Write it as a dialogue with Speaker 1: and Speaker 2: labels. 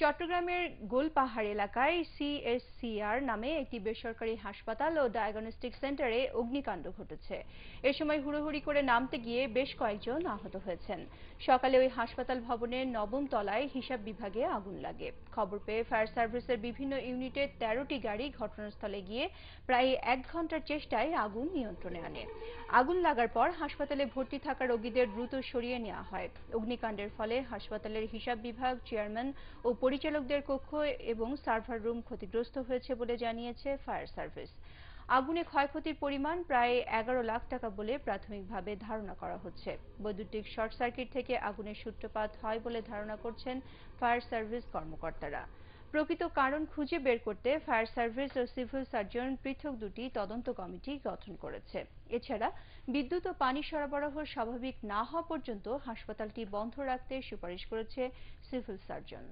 Speaker 1: চট্টগ্রামের গোলপাহাড় এলাকায় সিএসসিআর নামে একটি বেসরকারি হাসপাতাল ও ডায়াগনস্টিক সেন্টারে অগ্নিকাণ্ড ঘটেছে। এ সময় হুড়োহুড়ি করে নামতে গিয়ে বেশ কয়েকজন আহত হয়েছেন। সকালে ওই হাসপাতাল ভবনের নবম তলায় হিসাব বিভাগে আগুন লাগে। খবর পেয়ে ফায়ার সার্ভিসের বিভিন্ন ইউনিটের তেরোটি গাড়ি ঘটনাস্থলে গিয়ে প্রায় এক ঘণ্টার চেষ্টায় আগুন নিয়ন্ত্রণে আনে। আগুন লাগার পর হাসপাতালে ভর্তি থাকা রোগীদের দ্রুত সরিয়ে নেওয়া হয়। অগ্নিকাণ্ডের ফলে হাসপাতালের হিসাব বিভাগ চেয়ারম্যান ও পরিচালকদের কক্ষ এবং সার্ভার রুম ক্ষতিগ্রস্ত হয়েছে বলে জানিয়েছে ফায়ার সার্ভিস। আগুনে ক্ষয়ক্ষতির পরিমাণ প্রায় এগারো লাখ টাকা বলে প্রাথমিকভাবে ধারণা করা হচ্ছে। বৈদ্যুতিক শর্ট সার্কিট থেকে আগুনের সূত্রপাত হয় বলে ধারণা করছেন ফায়ার সার্ভিস কর্মকর্তারা। প্রকৃত কারণ খুঁজে বের করতে ফায়ার সার্ভিস ও সিভিল সার্জন পৃথক দুটি তদন্ত কমিটি গঠন করেছে। এছাড়া বিদ্যুৎ ও পানি সরবরাহ স্বাভাবিক না হওয়া পর্যন্ত হাসপাতালটি বন্ধ রাখতে সুপারিশ করেছে সিভিল সার্জন।